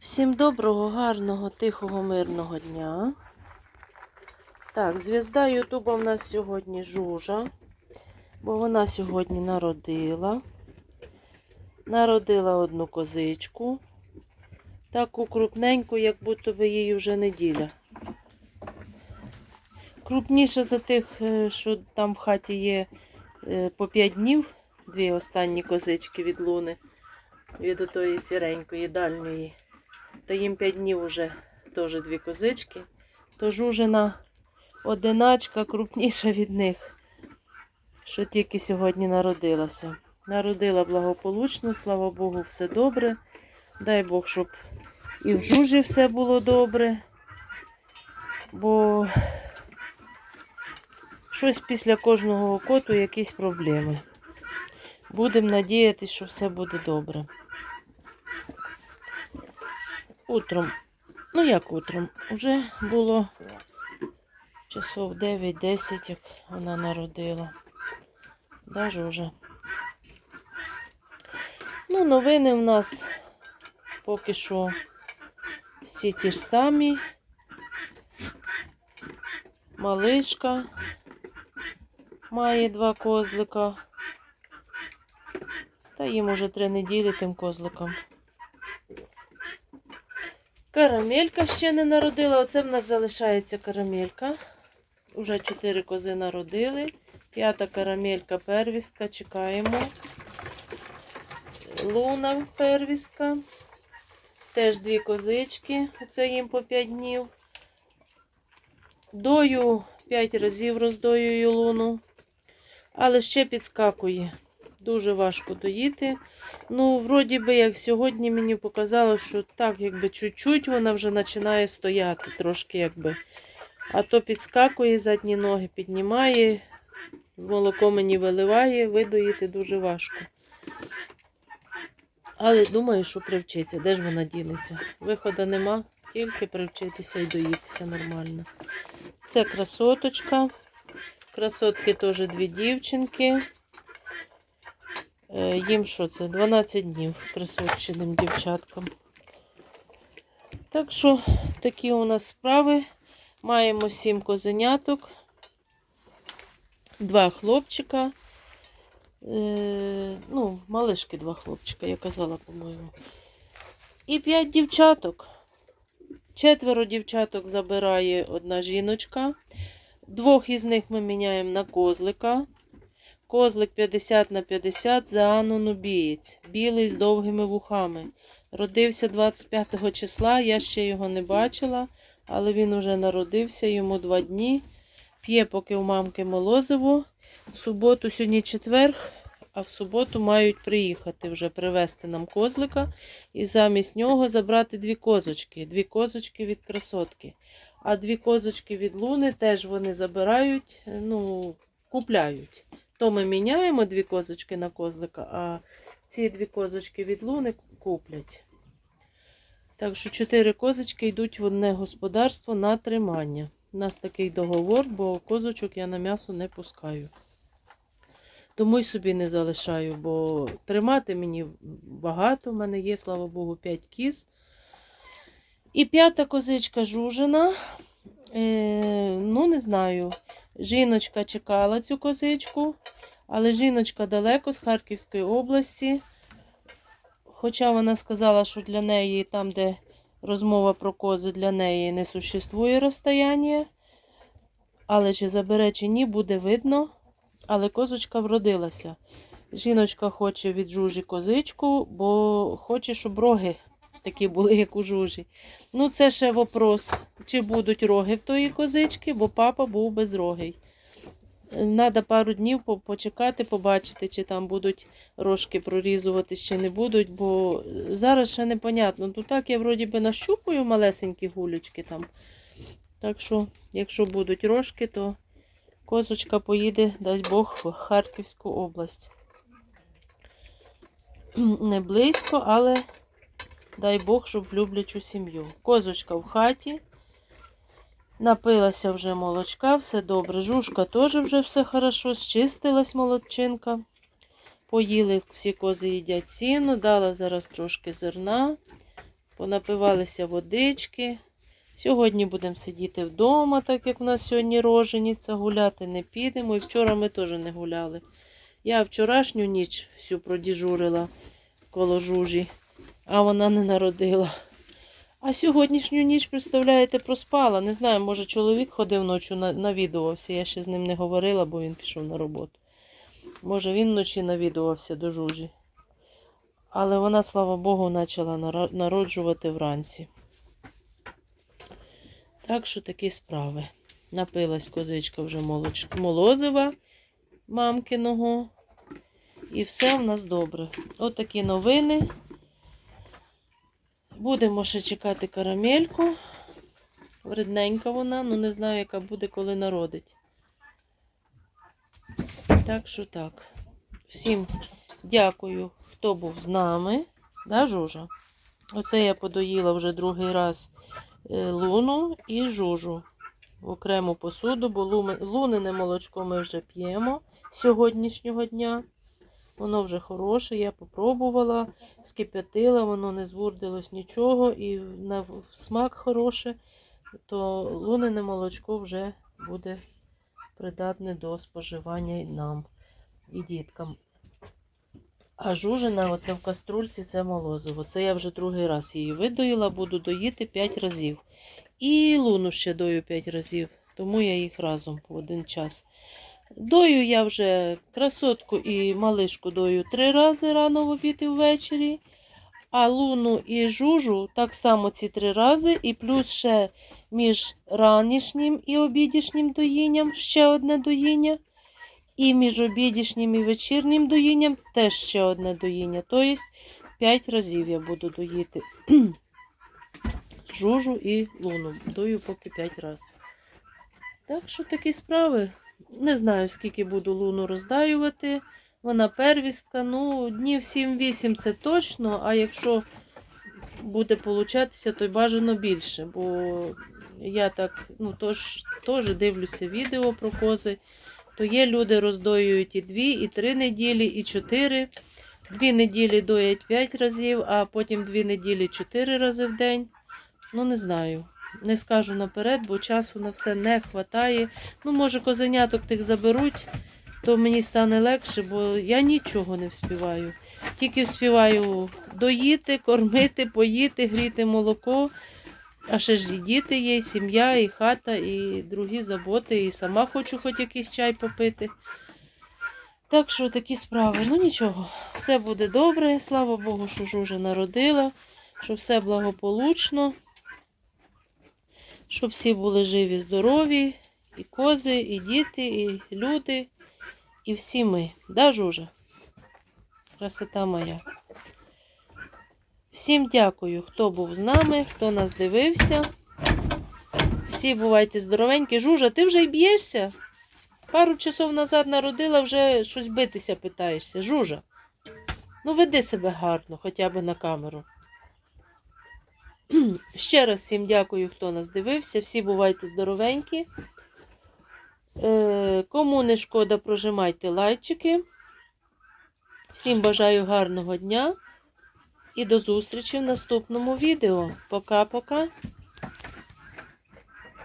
Всім доброго, гарного, тихого, мирного дня. Так, звізда Ютуба в нас сьогодні жужа, бо вона сьогодні народила. Народила одну козичку. Таку крупненьку, як будто би їй вже неділя. Крупніша за тих, е, що там в хаті є е, по 5 днів, дві останні козички від луни, від отої сіренької дальньої. Та їм 5 днів уже теж дві козички. То жужина одиначка крупніша від них, що тільки сьогодні народилася. Народила благополучно, слава Богу, все добре. Дай Бог, щоб і в жужі все було добре. Бо щось після кожного коту якісь проблеми. Будемо надіятися, що все буде добре. Утром, ну як утром, уже було часов 9-10, як вона народила. Даже вже. Ну, новини в нас поки що всі ті ж самі. Малишка має два козлика. Та їм уже три неділі тим козликам. Карамелька ще не народила. Оце в нас залишається карамелька. Уже чотири кози народили. П'ята карамелька первістка. Чекаємо. Луна первістка. Теж дві козички. Оце їм по 5 днів. Дою 5 разів роздоюю луну. Але ще підскакує. Дуже важко доїти. Ну, вроді би, як сьогодні мені показало, що так, якби чуть-чуть вона вже починає стояти трошки, якби. А то підскакує, задні ноги піднімає, молоко мені виливає, видоїти дуже важко. Але думаю, що привчиться. Де ж вона ділиться? Виходу нема, тільки привчитися і доїтися нормально. Це красоточка. Красотки теж дві дівчинки. Е, Їм що це? 12 днів красотчиним дівчаткам. Так що такі у нас справи. Маємо 7 козеняток, два хлопчика. Е, ну, малишки два хлопчика, я казала, по-моєму. І 5 дівчаток. Четверо дівчаток забирає одна жіночка. Двох із них ми міняємо на козлика. Козлик 50 на 50 за Анну Нубієць. Білий з довгими вухами. Родився 25 числа, я ще його не бачила, але він уже народився, йому два дні. П'є, поки у мамки молозиво. В суботу, сьогодні четверг, а в суботу мають приїхати вже привезти нам козлика і замість нього забрати дві козочки. Дві козочки від красотки. А дві козочки від луни теж вони забирають, ну, купляють. То ми міняємо дві козочки на козлика, а ці дві козочки від луни куплять. Так що чотири козочки йдуть в одне господарство на тримання. У нас такий договор, бо козочок я на м'ясо не пускаю. Тому й собі не залишаю, бо тримати мені багато. У мене є, слава Богу, 5 кіз. І п'ята козичка жужина. Е, ну, не знаю. Жіночка чекала цю козичку, але жіночка далеко з Харківської області. Хоча вона сказала, що для неї, там, де розмова про кози, для неї не существує розстояння. Але чи забере, чи ні, буде видно. Але козочка вродилася. Жіночка хоче від жужі козичку, бо хоче, щоб роги такі були, як у жужі. Ну, це ще вопрос, чи будуть роги в тої козички, бо папа був безрогий. Надо пару днів почекати, побачити, чи там будуть рожки прорізуватись, чи не будуть, бо зараз ще непонятно. Ну так я вроді би нащупую малесенькі гулючки там. Так що, якщо будуть рожки, то козочка поїде, дасть Бог, в Харківську область. Не близько, але дай Бог, щоб в люблячу сім'ю. Козочка в хаті. Напилася вже молочка, все добре. Жушка теж вже все хорошо, зчистилась молодчинка. Поїли всі кози їдять сіно, дала зараз трошки зерна. понапивалися водички. Сьогодні будемо сидіти вдома, так як в нас сьогодні роженіця, гуляти не підемо. І вчора ми теж не гуляли. Я вчорашню ніч всю продіжурила коло жужі, а вона не народила. А сьогоднішню ніч, представляєте, проспала. Не знаю, може чоловік ходив ночі, навідувався. Я ще з ним не говорила, бо він пішов на роботу. Може, він вночі навідувався до жужі. Але вона, слава Богу, почала народжувати вранці. Так що такі справи. Напилась козичка вже молоч... молозива мамкиного. І все в нас добре. От такі новини. Будемо ще чекати карамельку. Вредненька вона, ну не знаю, яка буде, коли народить. Так що так. Всім дякую, хто був з нами. Да, Жужа? Оце я подоїла вже другий раз е, луну і жужу в окрему посуду, бо лунине молочко ми вже п'ємо з сьогоднішнього дня. Воно вже хороше, я попробувала, скип'ятила, воно не звурдилось нічого і на смак хороше, то лунине молочко вже буде придатне до споживання і нам і діткам. А жужина, оце в каструльці, це молозиво. Це я вже другий раз її видоїла, буду доїти 5 разів. І луну ще дою 5 разів, тому я їх разом в один час. Дою я вже красотку і малишку дою три рази рано в обід і ввечері. А луну і жужу так само ці три рази, і плюс ще між ранішнім і обідішнім доїнням ще одне доїння. І між обідішнім і вечірнім доїнням теж ще одне доїння. Тобто 5 разів я буду доїти жужу і луну. Дою поки 5 разів. Так що такі справи. Не знаю, скільки буду луну роздаювати. Вона первістка. Ну, днів 7-8 це точно, а якщо буде получатися, то й бажано більше. Бо я так, ну, тож, теж дивлюся відео про кози. То є люди роздоюють і 2, і 3 неділі, і 4. Дві неділі доять 5 разів, а потім 2 неділі 4 рази в день. Ну, не знаю. Не скажу наперед, бо часу на все не вистачає. Ну, може, козеняток тих заберуть, то мені стане легше, бо я нічого не вспіваю. Тільки вспіваю доїти, кормити, поїти, гріти молоко. А ще ж і діти є, і сім'я, і хата, і другі заботи, і сама хочу хоч якийсь чай попити. Так що такі справи. Ну нічого, все буде добре. Слава Богу, що Жужа народила, що все благополучно, щоб всі були живі, здорові, і кози, і діти, і люди, і всі ми. Да, Жужа? Красота моя. Всім дякую, хто був з нами, хто нас дивився. Всі бувайте здоровенькі. Жужа, ти вже й б'єшся? Пару часов назад народила, вже щось битися питаєшся. Жужа. Ну, веди себе гарно, хоча б на камеру. Ще раз всім дякую, хто нас дивився. Всі бувайте здоровенькі. Е, кому не шкода, прожимайте лайчики. Всім бажаю гарного дня і до зустрічі в наступному відео. Пока-пока.